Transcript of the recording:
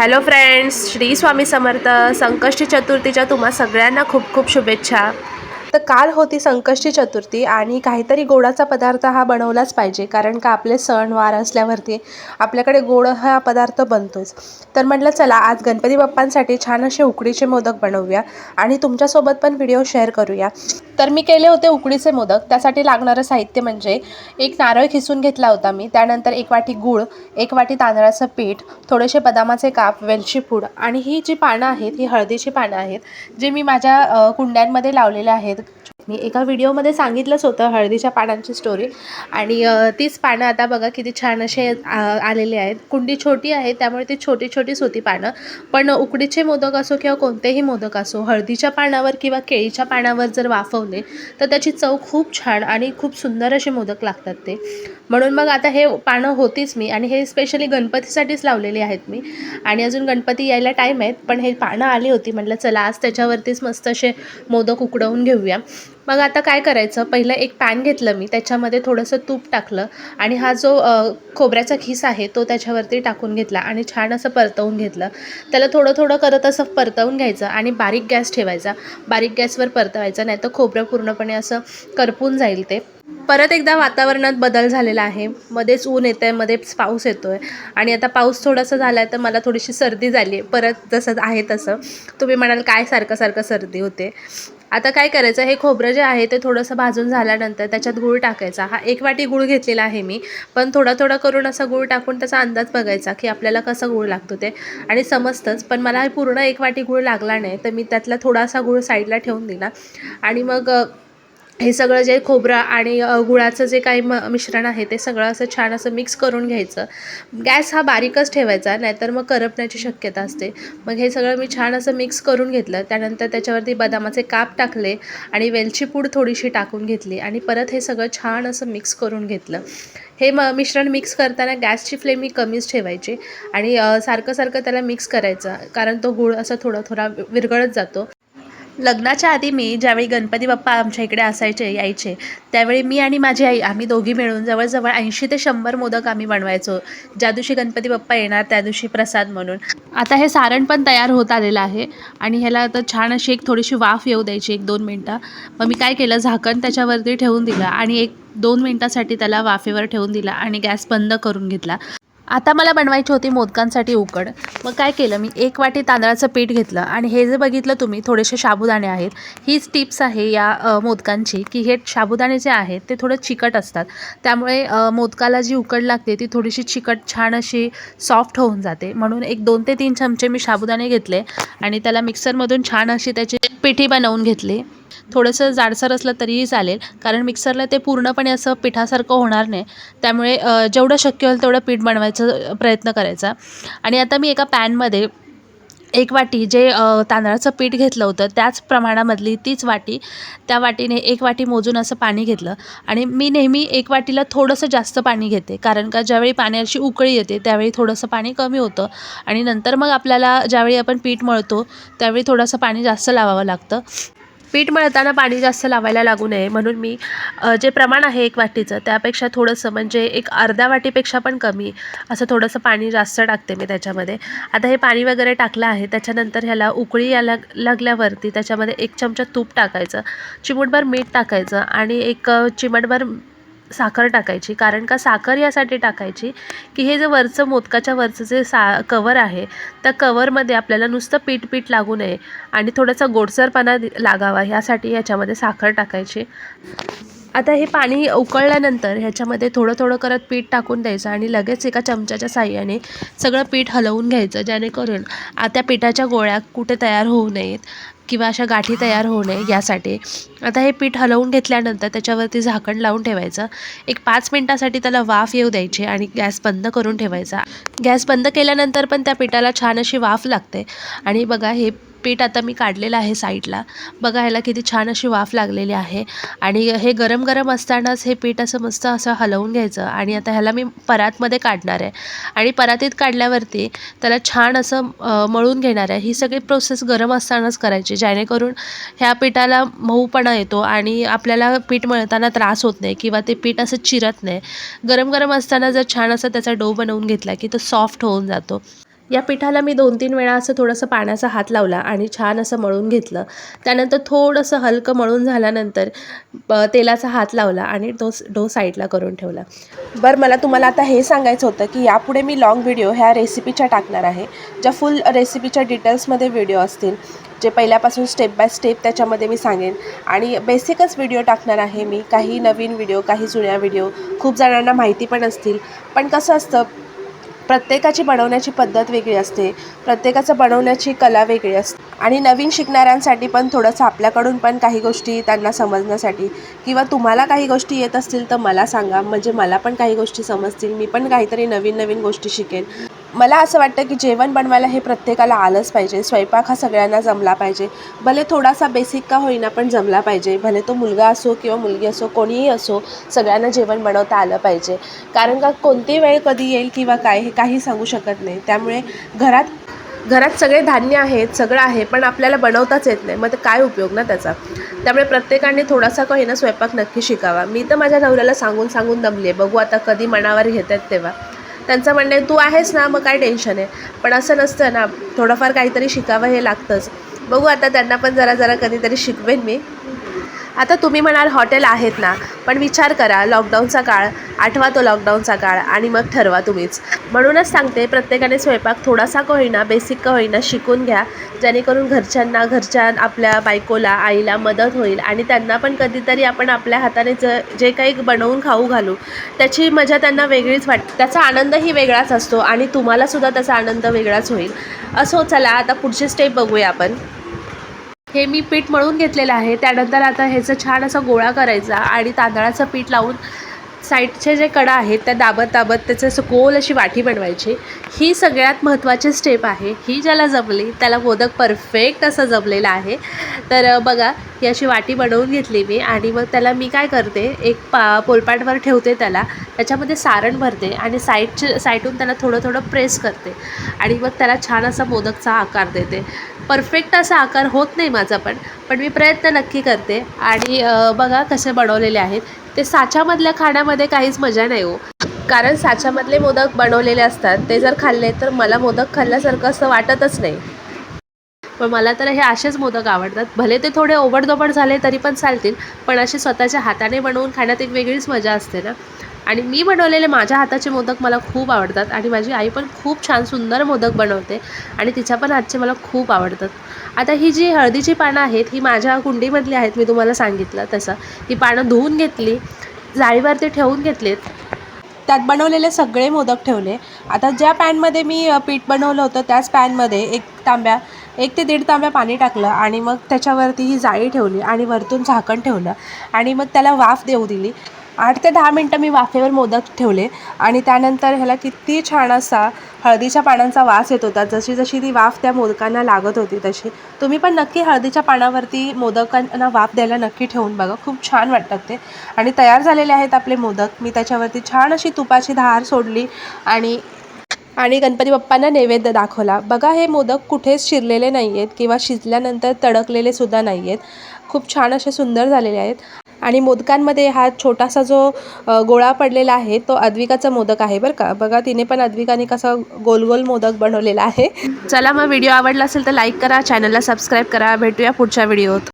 Hello friends Shri Swami Samarth Sankashti चतुर्थीच्या तुम्हा सगळ्यांना खूप खूप शुभेच्छा. तर काल होती संकष्टी चतुर्थी आणि काहीतरी गोडाचा पदार्थ हा बनवलाच पाहिजे कारण का आपले सण वार असल्यावरती आपल्याकडे गोड हा पदार्थ बनतोच. तर म्हटलं चला आज गणपती बाप्पांसाठी छान असे उकडीचे मोदक बनवूया आणि तुमच्यासोबत पण व्हिडिओ शेअर करूया. तर मी केले होते उकडीचे मोदक त्यासाठी लागणारं साहित्य म्हणजे एक नारळ खिसून घेतला होता मी त्यानंतर एक वाटी गूळ एक वाटी तांदळाचं पीठ थोडेसे बदामाचे काप वेलची पूड आणि ही जी पानं आहेत ही हळदीची पानं आहेत जे मी माझ्या कुंड्यांमध्ये लावलेले आहेत मी एका व्हिडिओमध्ये सांगितलंच होतं हळदीच्या पानांची स्टोरी आणि तीच पानं आता बघा किती छान असे आलेले आहेत. कुंडी छोटी आहे त्यामुळे ती छोटी छोटीच होती पानं. पण उकडीचे मोदक असो किंवा कोणतेही मोदक असो हळदीच्या पानावर किंवा केळीच्या पानावर जर वाफवले तर त्याची चव खूप छान आणि खूप सुंदर असे मोदक लागतात ते. म्हणून मग आता हे पानं होतीच मी आणि हे स्पेशली गणपतीसाठीच लावलेली आहेत मी. आणि अजून गणपती यायला टाईम आहेत पण हे पानं आली होती. म्हटलं चला आज त्याच्यावरतीच मस्त असे मोदक उकडवून घेऊया. मग आता काय करायचं? पहिलं एक पॅन घेतलं मी त्याच्यामध्ये थोडंसं तूप टाकलं आणि हा जो खोबऱ्याचा खीस आहे तो त्याच्यावरती टाकून घेतला आणि छान असं परतवून घेतलं. त्याला थोडं थोडं करत असं परतवून घ्यायचं आणि बारीक गॅस ठेवायचा. बारीक गॅसवर परतवायचं नाही तर खोबरं पूर्णपणे असं करपून जाईल ते. परत एकदा वातावरणात बदल झालेला आहे. मध्येच ऊन येतं आहे मध्येच पाऊस येतो आहे आणि आता पाऊस थोडासा झाला आहे तर मला थोडीशी सर्दी झाली आहे. परत जसं आहे तसं. तुम्ही म्हणाल काय सारखं सारखं सर्दी होते. आता काय करायचं? हे खोबरं जे आहे ते थोडंसं भाजून झाल्यानंतर त्याच्यात गूळ टाकायचा. हा एक वाटी गूळ घेतलेला आहे मी. पण थोडा थोडा करून असा गूळ टाकून त्याचा अंदाज बघायचा की आपल्याला कसा गूळ लागतो ते. आणि समजतंच. पण मला पूर्ण एक वाटी गूळ लागला नाही. तर मी त्यातला थोडासा गूळ साईडला ठेवून दिला. आणि मग हे सगळं जे खोबरं आणि गुळाचं जे काही म मिश्रण आहे ते सगळं असं छान असं मिक्स करून घ्यायचं. गॅस हा बारीकच ठेवायचा नाहीतर मग करपण्याची शक्यता असते. मग हे सगळं मी छान असं मिक्स करून घेतलं. त्यानंतर त्याच्यावरती बदामाचे काप टाकले आणि वेलची पूड थोडीशी टाकून घेतली आणि परत हे सगळं छान असं मिक्स करून घेतलं. हे म मिश्रण मिक्स करताना गॅसची फ्लेम मी कमीच ठेवायची आणि सारखं सारखं त्याला मिक्स करायचं. कारण तो गूळ असा थोडा थोडा विरघळत जातो. लग्नाच्या आधी मी ज्यावेळी गणपती बाप्पा आमच्या इकडे असायचे यायचे त्यावेळी मी आणि माझी आई आम्ही दोघी मिळून जवळजवळ ऐंशी ते शंभर मोदक आम्ही बनवायचो. ज्या दिवशी गणपती बाप्पा येणार त्या दिवशी प्रसाद म्हणून. आता हे सारण पण तयार होत आलेलं आहे आणि ह्याला आता छान अशी एक थोडीशी वाफ येऊ द्यायची एक दोन मिनटं. मग मी काय केलं झाकण त्याच्यावरती ठेवून दिलं आणि एक दोन मिनटासाठी त्याला वाफेवर ठेवून दिला आणि गॅस बंद करून घेतला. आता मला बनवायची होती मोदकांसाठी उकड. मग काय केलं मी एक वाटी तांदळाचं पीठ घेतलं आणि हे जे बघितलं तुम्ही थोडेसे साबुदाणे आहेत. हीच टिप्स आहे या मोदकांची की हे साबुदाणे जे आहेत ते थोडं चिकट असतात. त्यामुळे मोदकाला जी उकड लागते ती थोडीशी चिकट छान अशी सॉफ्ट होऊन जाते. म्हणून एक दोन ते तीन चमचे मी साबुदाणे घेतले आणि त्याला मिक्सरमधून छान अशी त्याची पिठी बनवून घेतली. थोडंसं जाडसर असलं तरीही चालेल. कारण मिक्सरला ते पूर्णपणे असं पिठासारखं होणार नाही. त्यामुळे जेवढं शक्य होईल तेवढं पीठ बनवायचा प्रयत्न करायचा. आणि आता मी एका पॅनमध्ये एक वाटी जे तांदळाचं पीठ घेतलं होतं त्याच प्रमाणामधली तीच वाटी त्या वाटीने एक वाटी मोजून असं पाणी घेतलं. आणि मी नेहमी एक वाटीला थोडंसं जास्त पाणी घेते. कारण का ज्यावेळी पाण्याची उकळी येते त्यावेळी थोडंसं पाणी कमी होतं. आणि नंतर मग आपल्याला ज्यावेळी आपण पीठ मळतो त्यावेळी थोडंसं पाणी जास्त लावावं लागतं. पीठ मळताना पाणी जास्त लावायला लागू नये. म्हणून मी जे प्रमाण आहे एक वाटीचं त्यापेक्षा थोडंसं म्हणजे एक अर्ध्या वाटीपेक्षा पण कमी असं थोडंसं पाणी जास्त टाकते मी त्याच्यामध्ये. आता हे पाणी वगैरे टाकलं आहे त्याच्यानंतर ह्याला उकळी यायला लागल्यावरती त्याच्यामध्ये एक चमचा तूप टाकायचं चिमूटभर मीठ टाकायचं आणि एक चिमटभर साखर टाकायची. कारण का साखर यासाठी टाकायची की हे जे वरचं मोदकाच्या वरचं जे सा कवर आहे त्या कवरमध्ये आपल्याला नुसतं पीठ पीठ लागू नये आणि थोडासा गोडसरपणा लागावा. ह्यासाठी ह्याच्यामध्ये साखर टाकायची. आता हे पाणी उकळल्यानंतर ह्याच्यामध्ये थोडं थोडं करत पीठ टाकून द्यायचं आणि लगेच एका चमच्याच्या साह्याने सगळं पीठ हलवून घ्यायचं. जेणेकरून आ त्या पिठाच्या गोळ्या कुठे तयार होऊ नयेत. किंवा अशा गाठी तयार होऊ नये यासाठी. आता हे पीठ हलवून घेतल्यानंतर त्याच्यावरती झाकण लावून ठेवायचं. एक पाच मिनटासाठी त्याला वाफ येऊ द्यायची आणि गॅस बंद करून ठेवायचा. गॅस बंद केल्यानंतर पण त्या पिठाला छान अशी वाफ लागते. आणि बघा हे पीठ आता मी काढलेलं आहे साईडला. बघा ह्याला किती छान अशी वाफ लागलेली आहे. आणि हे गरम गरम असतानाच हे पीठ असं मस्त असं हलवून घ्यायचं आणि आता ह्याला मी परातमध्ये काढणार आहे. आणि परातीत काढल्यावरती त्याला छान असं मळून घेणार आहे. ही सगळी प्रोसेस गरम असतानाच करायची जेणेकरून ह्या पिठाला मऊपणा येतो आणि आपल्याला पीठ मळताना त्रास होत नाही किंवा ते पीठ असं चिरत नाही. गरम गरम असताना जर छान असं त्याचा डो बनवून घेतला की तो सॉफ्ट होऊन जातो. या पिठाला मी दोन तीन वेळा असं थोडंसं पाण्याचा हात लावला आणि छान असं मळून घेतलं. त्यानंतर थोडंसं हलकं मळून झाल्यानंतर तेलाचा हात लावला आणि तो डो साईडला करून ठेवला. बरं मला तुम्हाला आता हे सांगायचं होतं की यापुढे मी लॉंग व्हिडिओ ह्या रेसिपीच्या टाकणार आहे. ज्या फुल रेसिपीच्या डिटेल्समध्ये व्हिडिओ असतील जे पहिल्यापासून स्टेप बाय स्टेप त्याच्यामध्ये मी सांगेन. आणि बेसिकच व्हिडिओ टाकणार आहे मी. काही नवीन व्हिडिओ काही जुन्या व्हिडिओ खूप जणांना माहिती पण असतील. पण कसं असतं प्रत्येकाची बनवण्याची पद्धत वेगळी असते. प्रत्येकाचं बनवण्याची कला वेगळी असते. आणि नवीन शिकणाऱ्यांसाठी पण थोडंसं आपल्याकडून पण काही गोष्टी त्यांना समजण्यासाठी. किंवा तुम्हाला काही गोष्टी येत असतील तर मला सांगा. म्हणजे मला पण काही गोष्टी समजतील. मी पण काहीतरी नवीन नवीन गोष्टी शिकेन. मला असं वाटतं की जेवण बनवायला हे प्रत्येकाला आलंच पाहिजे. स्वयंपाक हा सगळ्यांना जमला पाहिजे. भले थोडासा बेसिक का होईना पण जमला पाहिजे. भले तो मुलगा असो किंवा मुलगी असो कोणीही असो सगळ्यांना जेवण बनवता आलं पाहिजे. कारण का कोणती वेळ कधी येईल किंवा काय हे काही सांगू शकत नाही. त्यामुळे घरात घरात सगळे धान्य आहेत सगळं आहे पण आपल्याला बनवताच येत नाही. मग ते काय उपयोग ना त्याचा? त्यामुळे प्रत्येकाने थोडासा का होईना स्वयंपाक नक्की शिकावा. मी तर माझ्या नवऱ्याला सांगून सांगून दमले आहे बघू आता कधी मनावर घेतात तेव्हा. त्यांचं म्हणणं आहे तू आहेस ना मग काय टेन्शन आहे? पण असं नसतं ना थोडंफार काहीतरी शिकावं हे लागतंच. बघू आता त्यांना पण जरा जरा कधीतरी शिकवेन मी. आता तुम्ही म्हणाल हॉटेल आहेत ना पण विचार करा लॉकडाऊनचा काळ आठवा तो लॉकडाऊनचा काळ आणि मग ठरवा तुम्हीच. म्हणूनच सांगते प्रत्येकाने स्वयंपाक थोडासा का होईना बेसिक का होईना शिकून घ्या जेणेकरून घरच्यांना घरच्या आपल्या बायकोला आईला मदत होईल आणि त्यांना पण कधीतरी आपण आपल्या हाताने ज जे काही बनवून खाऊ घालू त्याची मजा त्यांना वेगळीच वाटते त्याचा आनंदही वेगळाच असतो आणि तुम्हालासुद्धा त्याचा आनंद वेगळाच होईल. असो चला आता पुढची स्टेप बघूया आपण. हे मी पीठ मळून घेतलेलं आहे. त्यानंतर आता ह्याचं छान असा गोळा करायचा आणि तांदळाचं पीठ लावून साईडचे जे कडा आहेत त्या दाबत दाबत त्याचं असं गोल अशी वाटी बनवायची. ही सगळ्यात महत्त्वाची स्टेप आहे. ही ज्याला जमली त्याला मोदक परफेक्ट असं जमलेलं आहे. तर बघा ही अशी वाटी बनवून घेतली मी आणि मग त्याला मी काय करते एक पा पोलपाटवर ठेवते त्याला. त्याच्यामध्ये सारण भरते आणि साईडचे साईडून त्याला थोडं थोडं प्रेस करते. आणि मग त्याला छान असा मोदकचा आकार देते. परफेक्ट असा आकार होत नाही माझा पण पण मी प्रयत्न नक्की करते. आणि बघा कसे बनवलेले आहेत. ते साच्यामधल्या खाण्यामध्ये काहीच मजा नाही हो. कारण साच्यामधले मोदक बनवलेले असतात ते जर खाल्ले तर मला मोदक खाल्ल्यासारखं असं वाटतच नाही. पण मला तर हे असेच मोदक आवडतात. भले ते थोडे ओबडधोबड झाले तरी पण चालतील पण असे स्वतःच्या हाताने बनवून खाण्यात एक वेगळीच मजा असते ना. आणि मी बनवलेले माझ्या हाताचे मोदक मला खूप आवडतात आणि माझी आई पण खूप छान सुंदर मोदक बनवते आणि तिच्या पण हातचे मला खूप आवडतात. आता ही जी हळदीची पानं आहेत ही माझ्या कुंडीमधली आहेत मी तुम्हाला सांगितलं तसं. ही पानं धुवून घेतली जाळीवरती ठेवून घेतलीत. त्यात बनवलेले सगळे मोदक ठेवले. आता ज्या पॅनमध्ये मी पीठ बनवलं होतं त्याच पॅनमध्ये एक तांब्या एक ते दीड तांब्या पाणी टाकलं आणि मग त्याच्यावरती ही जाळी ठेवली आणि वरतून झाकण ठेवलं आणि मग त्याला वाफ देऊ दिली. आठ ते दहा मिनटं मी वाफेवर मोदक ठेवले आणि त्यानंतर ह्याला किती छान असा हळदीच्या पानांचा वास येत होता. जशी जशी ती वाफ त्या मोदकांना लागत होती तशी. तुम्ही पण नक्की हळदीच्या पानावरती मोदकांना वाफ द्यायला नक्की ठेवून बघा. खूप छान वाटतात ते. आणि तयार झालेले आहेत आपले मोदक. मी त्याच्यावरती छान अशी तुपाची धार सोडली आणि आणि गणपती बाप्पांना नैवेद्य दाखवला. बघा हे मोदक कुठेच शिरलेले नाही आहेत किंवा शिजल्यानंतर तडकलेले सुद्धा नाही आहेत खूप छान असे सुंदर झालेले आहेत. आणि मोदकांमध्ये हा छोटासा जो गोळा पडलेला आहे तो अद्विकाचा मोदक आहे बरं का? बघा तिने पण अद्विकाने कसा गोल गोल मोदक बनवलेला आहे. चला मग व्हिडिओ आवडला असेल तर लाईक करा चॅनलला सबस्क्राईब करा. भेटूया पुढच्या व्हिडिओत.